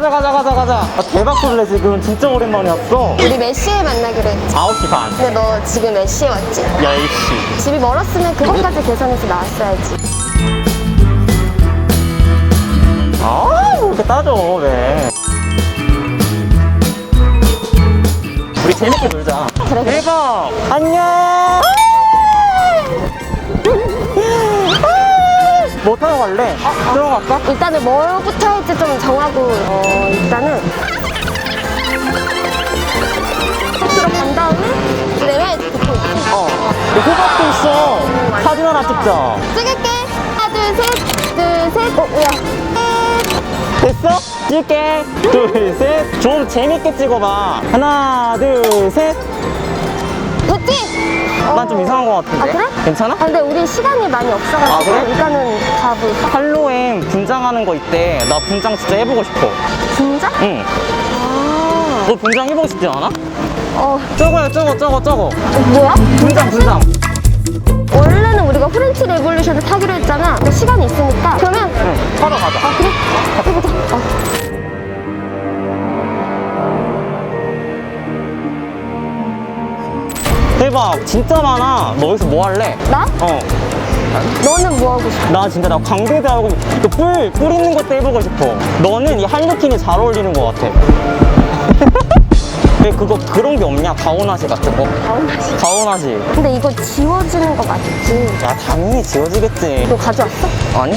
가자 가자 가자 가자. 아, 대박 설레 지금. 진짜 오랜만에 왔어. 우리 몇 시에 만나기로 했지? 9시 반. 근데 너 지금 몇 시에 왔지? 10시. 집이 멀었으면 그것까지 계산해서 나왔어야지. 아 이렇게 따져 왜? 우리 재밌게 놀자. 그래, 그래. 대박. 안녕 뭐 타러 갈래? 들어갈까? 일단은 뭐부터 할지 좀 정하고, 어, 일단은. 들어간 다음에, 내가 듣고. 어 여기 호박도 있어 사진 하나 찍자 찍을게. 하나, 둘, 셋. 둘, 셋. 어, 야. 됐어? 찍게 둘 셋 좀 재밌게 찍어봐 하나 둘 셋 난좀 됐지? 이상한 거 같은데 아, 그래? 괜찮아? 아, 근데 우리 시간이 많이 없어가지고. 아, 그래? 일단은 가볼까? 할로윈 분장하는 거 있대 나 분장 진짜 해보고 싶어 진짜? 응. 아. 너 분장 해보고 싶지 않아? 어, 저거야 저거 저거 저거 어, 뭐야? 분장 분장 원래는 우리가 프렌치 레볼루션을 타기로 했잖아. 근데 시간이 있으니까. 그 대박 진짜 많아 너 여기서 뭐 할래? 나? 어나 너는 뭐 하고 싶어? 진짜 나 광대대하고 그뿔 뿔 있는 것도 해보고 싶어 너는 이 한류킹이 잘 어울리는 것 같아 왜 그거 그런 게 없냐 가오나시 같은 거 가오나시. 가오나시 근데 이거 지워지는 거 맞지? 야 당연히 지워지겠지 너 가져왔어? 아니?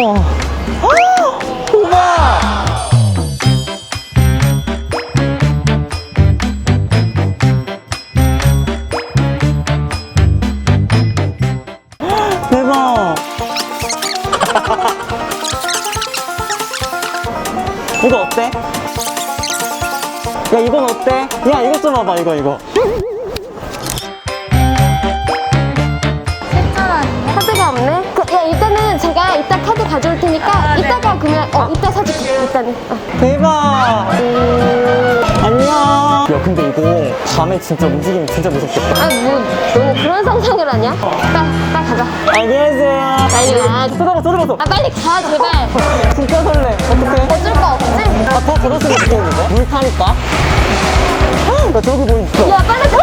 우와 헉! 우와 대박 이거 어때? 야 이건 어때? 야 이것 좀 봐봐 이거 이거 가져올 테니까 이따가 그러면 어 이따 사줄게. 일단은 어. 대박. 음... 안녕. 야 근데 이거 밤에 진짜 움직이면 진짜 무섭겠다. 아뭐 너는 그런 상상을 하냐? 빨리 빨리 가자. 안녕하세요. 빨리 와. 쏟아봐 쏟아봐 아 빨리 가 제발. 진짜 설레. 어떡해? 어쩔 거 없지? 아더 걸었으면 좋겠는데? 물 타니까? 나 저기 뭐 있어? 야 빨리 가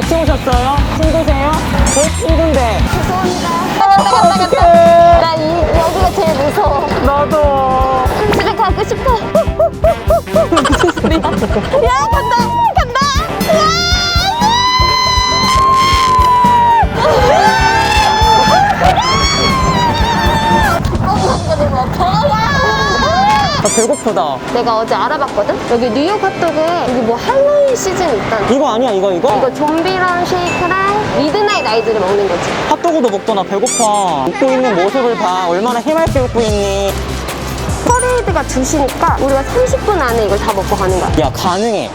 같이 오셨어요? 친구세요? 제 친구인데. 죄송합니다. 나갔다 갔다 갔다 나 이, 여기가 제일 무서워. 나 배고프다. 내가 어제 알아봤거든? 여기 뉴욕 핫도그에 여기 뭐 할로윈 시즌 있다는 이거 아니야 이거 이거? 이거 좀비랑 쉐이크랑 미드나잇 아이들을 먹는 거지. 핫도그도 먹더나 배고파. 웃고 있는 모습을 봐. 얼마나 힘있게 웃고 있니? 퍼레이드가 2시니까 우리가 30분 안에 이걸 다 먹고 가는 거야. 야 가능해.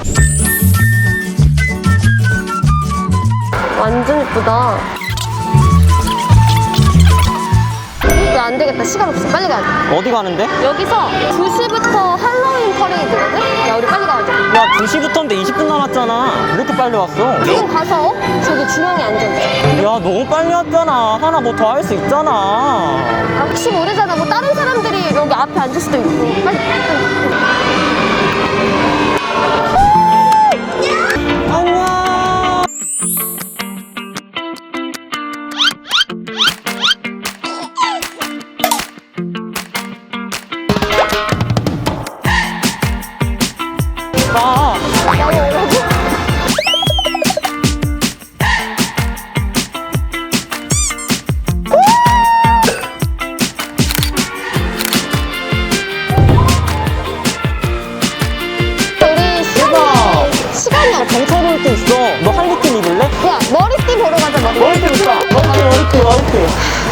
완전 예쁘다 이거 안 되겠다. 시간 없어. 빨리 가야 돼. 어디 가는데? 여기서 2시부터 할로윈 퍼레이드거든? 야 우리 빨리 가자 야 2시부터인데 20분 남았잖아. 왜 이렇게 빨리 왔어? 지금 가서 저기 중앙에 앉아있자 야 너무 빨리 왔잖아. 하나 뭐 더 할 수 있잖아. 아, 혹시 모르잖아. 뭐 다른 사람들이 여기 앞에 앉을 수도 있고. 빨리 빨리 머리띠 보러 가자 머리띠. 머리띠 머리띠 머리띠.